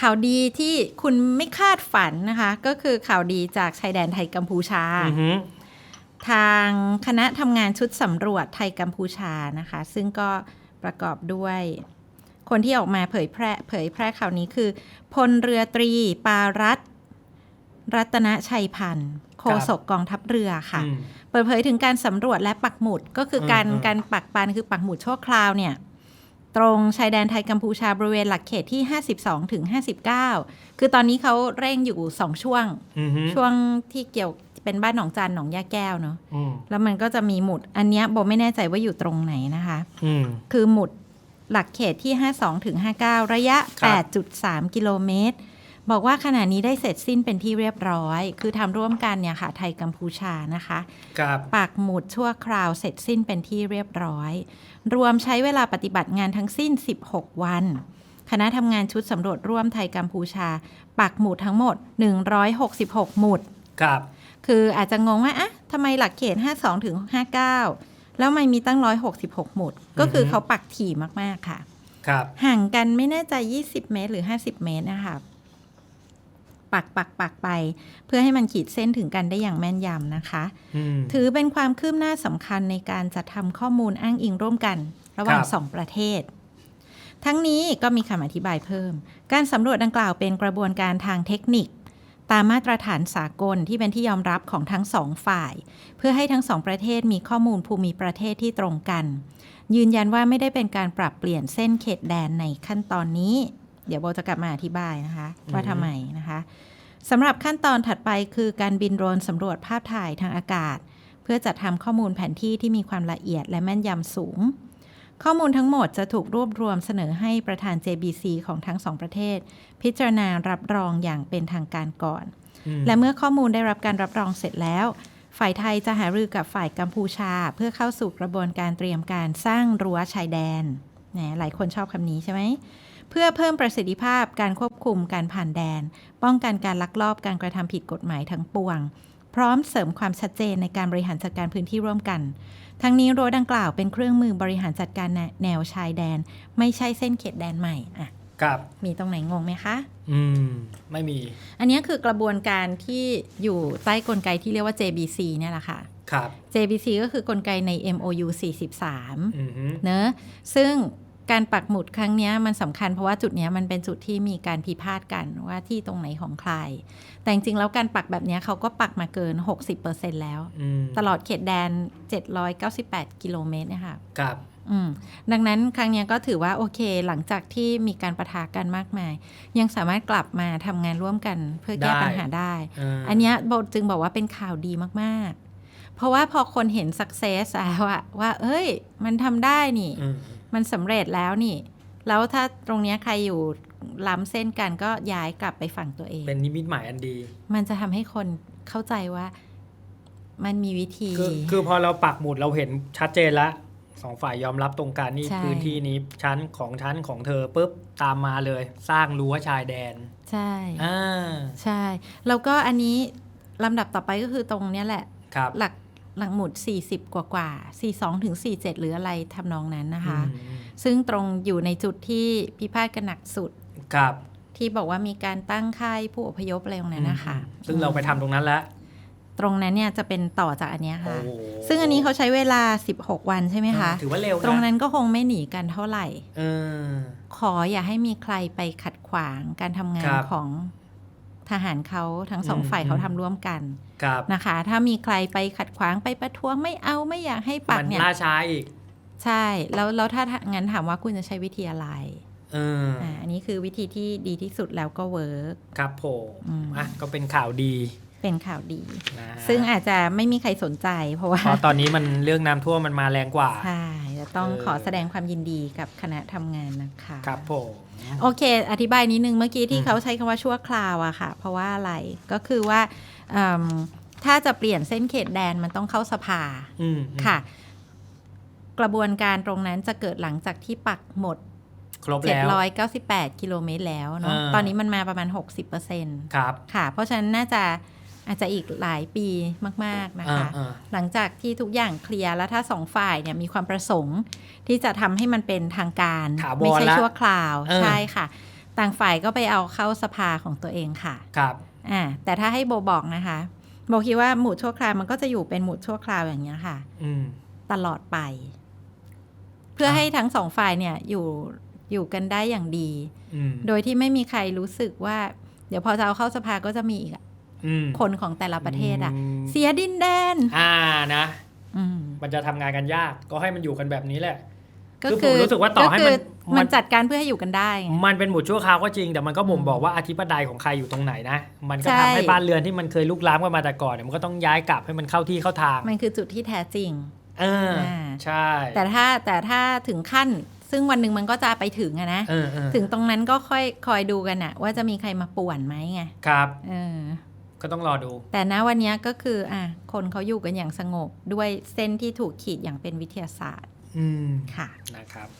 ข่าวดีที่คุณไม่คาดฝันนะคะ ก็คือข่าวดีจากชายแดนไทยกัมพูชาอือหือทางคณะทำงานชุดสำรวจไทยกัมพูชานะคะ ซึ่งก็ประกอบด้วย คนที่ออกมาเผยแพร่เผยแพร่ข่าวนี้คือพลเรือตรีปารัตน์รัตนชัยพันธ์โฆษกกองทัพเรือค่ะอืมเปิดเผยถึงการสำรวจและปักหมุดก็คือการอืมอืมการปักปันคือปักหมุดชั่วคราวเนี่ย ตรงชายแดนไทยกัมพูชาบริเวณหลักเขตที่ 52ถึง59 คือตอนนี้เขาเร่งอยู่2ช่วงอือหือช่วงที่เกี่ยวเป็นบ้านหนองจานหนองยาแก้วเนาะอืมแล้วมันก็จะมีหมุดอันเนี้ยโบไม่แน่ใจว่าอยู่ตรงไหนนะคะอืมคือหมุดหลักเขตที่ 52ถึง59 ระยะครับ8.3 กิโลเมตร บอกว่าขณะนี้ได้เสร็จสิ้นเป็นที่เรียบร้อย คือทำร่วมกันเนี่ยค่ะไทยกัมพูชานะคะครับปักหมุดชั่วคราวเสร็จสิ้นเป็นที่เรียบร้อย รวมใช้เวลาปฏิบัติงานทั้งสิ้น 16 วัน คณะทำงานชุดสำรวจร่วมไทยกัมพูชา ปักหมุดทั้งหมด 166 หมุดครับคืออาจจะงงว่าอะทำไมหลักเขต 52ถึง59 แล้วไม่มีตั้ง 166 หมุด ก็คือเขาปักถี่มาก ๆ ค่ะ ครับ ห่างกันไม่แน่ใจ 20 เมตรหรือ 50 เมตรนะคะ ปักปักปักไป เพื่อให้มันขีดเส้นถึงกันได้อย่างแม่นยำนะคะอืมถือเป็นความคืบหน้าสำคัญในการจัดทำข้อมูลอ้างอิงร่วมกัน ระหว่างครับสองประเทศ ทั้งนี้ก็มีคำอธิบายเพิ่ม การสำรวจดังกล่าวเป็นกระบวนการทางเทคนิค ตามมาตรฐานสากลที่เป็นที่ยอมรับของทั้งสองฝ่าย เพื่อให้ทั้งสองประเทศมีข้อมูลภูมิประเทศที่ตรงกัน ยืนยันว่าไม่ได้เป็นการปรับเปลี่ยนเส้นเขตแดนในขั้นตอนนี้ เดี๋ยวโบจะกลับมาอธิบายนะคะ ว่าทำไมนะคะสำหรับขั้นตอนถัดไปคือการบินโดรนสำรวจภาพถ่ายทางอากาศ เพื่อจัดทำข้อมูลแผนที่ที่มีความละเอียดและแม่นยำสูง ข้อมูลทั้งหมดจะถูกรวบรวมเสนอให้ประธาน JBC ของทั้งสองประเทศ พิจารณารับรองอย่างเป็นทางการก่อนอืมและเมื่อข้อมูลได้รับการรับรองเสร็จแล้ว ฝ่ายไทยจะหารือกับฝ่ายกัมพูชา เพื่อเข้าสู่กระบวนการเตรียมการสร้างรั้วชายแดนแหมหลายคนชอบคำนี้ใช่ไหม เพื่อเพิ่มประสิทธิภาพการควบคุมการผ่านแดน ป้องกันการลักลอบการกระทำผิดกฎหมายทั้งปวง พร้อมเสริมความชัดเจนในการบริหารจัดการพื้นที่ร่วมกัน ทั้งนี้รั้วดังกล่าวเป็นเครื่องมือบริหารจัดการแนวชายแดน ไม่ใช่เส้นเขตแดนใหม่อะครับมีตรงไหนงงไหมคะ อืม ไม่มี อันนี้คือกระบวนการที่อยู่ใต้กลไกที่เรียกว่า JBC เนี่ยแหละค่ะ ครับ JBC ก็คือกลไกใน MOU 43อือหือเนอะซึ่ง การปักหมุดครั้งเนี้ยมันสำคัญเพราะว่าจุดเนี้ยมันเป็นจุดที่มีการพิพาทกันว่าที่ตรงไหนของใคร แต่จริงๆแล้วการปักแบบเนี้ยเขาก็ปักมาเกิน 60%แล้วอืมตลอดเขตแดน 798 กิโลเมตรเนะคะครับอืมดังนั้นครั้งเนี้ยก็ถือว่าโอเคหลังจากที่มีการประทะกันมากมาย ยังสามารถกลับมาทำงานร่วมกันเพื่อแก้ได้ปัญหาได้าอันเนี้ยโบจึงบอกว่าเป็นข่าวดีมากๆ เพราะว่าพอคนเห็น success แล้วอะว่า เอ้ย มันทำได้นี่อื มมันสำเร็จแล้วนี่ แล้วถ้าตรงเนี้ยใครอยู่ล้ำเส้นกันก็ย้ายกลับไปฝั่งตัวเอง เป็นนิมิตหมายอันดี มันจะทำให้คนเข้าใจว่ามันมีวิธี คือคือพอเราปักหมุดเราเห็นชัดเจนแล้วสองฝ่ายยอมรับตรงกันนี่ใช่ พื้นที่นี้ชั้นของชั้นของเธอปุ๊บตามมาเลย สร้างรั้วชายแดนใช่ อ่าใช่ แล้วก็อันนี้ลำดับต่อไปก็คือตรงเนี้ยแหละ ครับ หลัก หลักหมุด 40 กว่ากว่า42ถึง47 หรืออะไรทำนองนั้นนะคะอืมซึ่งตรงอยู่ในจุดที่พิพาทกันหนักสุดครับที่บอกว่ามีการตั้งค่ายผู้อพยพอะไรตรงนั้นนะคะ ซึ่งเราไปทำตรงนั้นแล้ว ตรงนั้นเนี่ยจะเป็นต่อจากอันเนี้ยโอ้ค่ะโหซึ่งอันนี้เขาใช้เวลา 16 วันใช่ไหมคะ ถือว่าเร็วนะตรงนั้นก็คงไม่หนีกันเท่าไหร่เออขออย่าให้มีใครไปขัดขวางการทำงานครับของ ทหารเขาทั้งสองอืมฝ่ายเขาอืมทำร่วมกันครับนะคะ ถ้ามีใครไปขัดขวางไปประท้วงไม่เอาไม่อยากให้ปักมันเนี่ยล่าช้าอีก ใช่ แล้วแล้วถ้างั้นถามว่าคุณจะใช้วิธีอะไรเออออ่าอันนี้คือวิธีที่ดีที่สุดแล้วก็เวิร์กครับผมอืมอะก็เป็นข่าวดีเป็นข่าวดีนะฮะซึ่งอาจจะไม่มีใครสนใจเพราะว่าเพราะตอนนี้มันเรื่องน้ำท่วมมันมาแรงกว่าใช่ จะต้องเออขอแสดงความยินดีกับคณะทำงานนะคะครับผมโอเค อธิบายนิดนึงเมื่อกี้ที่อืมเขาใช้คำว่าชั่วคราวอะค่ะ เพราะว่าอะไรก็คือว่าอืมถ้าจะเปลี่ยนเส้นเขตแดนมันต้องเข้าสภาอืมค่ะ กระบวนการตรงนั้นจะเกิดหลังจากที่ปักหมดครบแล้ว798 กิโลเมตรแล้วเนาะอ่าตอนนี้มันมาประมาณ 60%ครับค่ะ เพราะฉะนั้นน่าจะ อาจจะอีกหลายปีมาก ๆ นะคะอ่าหลังจากที่ทุกอย่างเคลียร์แล้วถ้าสองฝ่ายเนี่ยมีความประสงค์ที่จะทำให้มันเป็นทางการถาวรไม่ใช่ละชั่วคราวเออใช่ค่ะ ต่างฝ่ายก็ไปเอาเข้าสภาของตัวเองค่ะครับอ่าแต่ถ้าให้โบบอกนะคะโบคิดว่าหมุดชั่วคราวมันก็จะอยู่เป็นหมุดชั่วคราวอย่างเงี้ยค่ะอืมตลอดไป เพื่อครับให้ทั้งสองฝ่ายเนี่ยอยู่อยู่กันได้อย่างดีอืมโดยที่ไม่มีใครรู้สึกว่า เดี๋ยวพอจะเอาเข้าสภาก็จะมีอีกอะอืม คนของแต่ละประเทศอะมเสียดินแดน อ่านะอืมมันจะทำงานกันยาก ก็ให้มันอยู่กันแบบนี้แหละ ก็คือผมรู้สึกว่าต่อให้มันก็คือมัมันนจัดการเพื่อให้อยู่กันได้ไงมันเป็นหมุดชั่วคราวก็จริง แต่มันก็บ่งบอกว่าอธิปไตยของใครอยู่ตรงไหนนะ มันก็ใช่ทำให้บ้านเรือนที่มันเคยลุกล้ำกันมาแต่ก่อนเนี่ยมันก็ต้องย้ายกลับให้มันเข้าที่เข้าทาง มันคือจุดที่แท้จริง เอออ่าใช่ แต่ถ้าแต่ถ้าถึงขั้น ซึ่งวันหนึ่งมันก็จะไปถึงอะนะเออเออถึงตรงนั้นก็ค่อยคอยดูกันอะว่าจะมีใครมาป่วนไหมไง ครับ เออ ก็ต้องรอดู แต่ณวันเนี้ยก็คืออะคนเขาอยู่กันอย่างสงบด้วยเส้นที่ถูกขีดอย่างเป็นวิทยาศาสตร์ อืมค่ะนะครับ